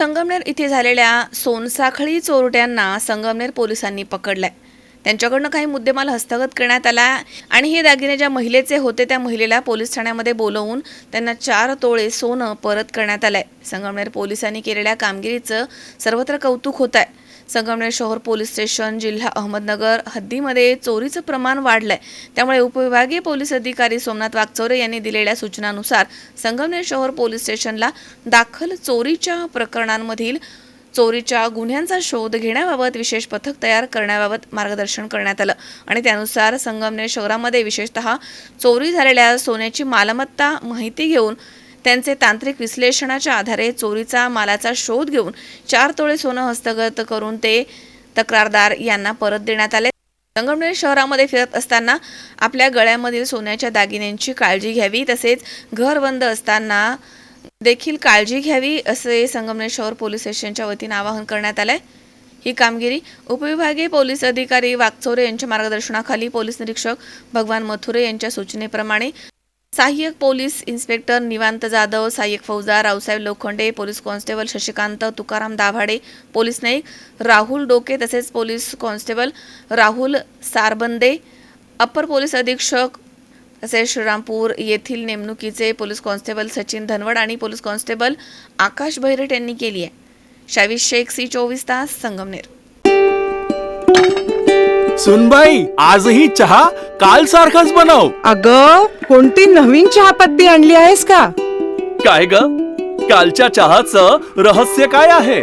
संगमनेर इथे झालेल्या सोनसाखळी चोरट्यांना संगमनेर पोलिसांनी पकडलंय. त्यांच्याकडनं काही मुद्देमाल हस्तगत करण्यात आला आणि हे दागिने ज्या महिलेचे होते त्या महिलेला पोलीस ठाण्यामध्ये बोलवून त्यांना चार तोळे सोनं परत करण्यात आलंय. संगमनेर पोलिसांनी केलेल्या कामगिरीचं सर्वत्र कौतुक होत आहे संगमनेर शहर पोलीस स्टेशन जिल्हा अहमदनगर हद्दीमध्ये चोरीचं प्रमाण वाढलंय. त्यामुळे उपविभागीय पोलीस अधिकारी सोमनाथ वागचौरे यांनी दिलेल्या सूचनानुसार संगमनेर शहर पोलीस स्टेशनला दाखल चोरीच्या प्रकरणांमधील चोरीच्या गुन्ह्यांचा शोध घेण्याबाबत विशेष पथक तयार करण्याबाबत मार्गदर्शन करण्यात आलं. आणि त्यानुसार संगमनेर शहरामध्ये विशेषतः चोरी झालेल्या सोन्याची मालमत्ता माहिती घेऊन त्यांचे तांत्रिक विश्लेषणाच्या आधारे चोरीचा मालाचा शोध घेऊन चार तोळे सोनं हस्तगत करून ते तक्रारदार यांना परत देण्यात आले. संगमनेर शहरामध्ये फिरत असताना आपल्या गळ्यामधील सोन्याच्या दागिन्यांची काळजी घ्यावी तसेच घर बंद असताना देखील काळजी घ्यावी असे संगमनेश्वर पोलीस स्टेशनच्या वतीनं आवाहन करण्यात आलंय. ही कामगिरी उपविभागीय पोलीस अधिकारी वागचोरे यांच्या मार्गदर्शनाखाली पोलीस निरीक्षक भगवान मथुरे यांच्या सूचनेप्रमाणे सहाय्यक पोलीस इन्स्पेक्टर निवांत जाधव सहाय्यक फौजदार Raosaheb Lokhande police constable Shashikant Tukaram Dabhade police Naik Rahul Doke तसेच police constable Rahul Sarbande upper police अधीक्षक तसेच श्रीरामपूर येथील नेमणुकीचे पोलीस कॉन्स्टेबल सचिन धनवड आणि पोलीस कॉन्स्टेबल आकाश भैरट यांनी केली आहे. शावीस शेख सी चोवीस तास संगमनेर. सुनबाई आजही चहा काल सारखाच बनव. अग कोणती नवीन चहापत्ती आणली आहेस का? काय ग? कालच्या चहाचं रहस्य काय आहे?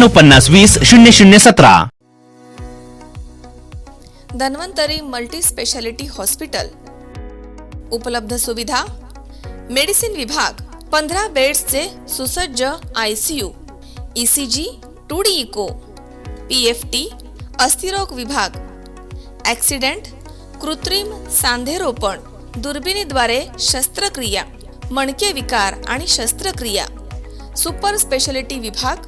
पन्नास वीस शून्य शून्य सतरा. Dhanvantari multi speciality hospital. उपलब्ध सुविधा मेडिसिन विभाग पंधरा बेड्सचे सुसज्ज I C U E C G two D echo P F T अस्थिरोग विभाग. ॲक्सिडेंट कृत्रिम सांधेरोपण दुर्बिणीद्वारे शस्त्रक्रिया मणके विकार आणि शस्त्रक्रिया. सुपर स्पेशालिटी विभाग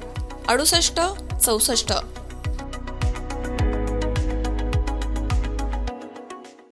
अडुसष्ट चौसष्ट.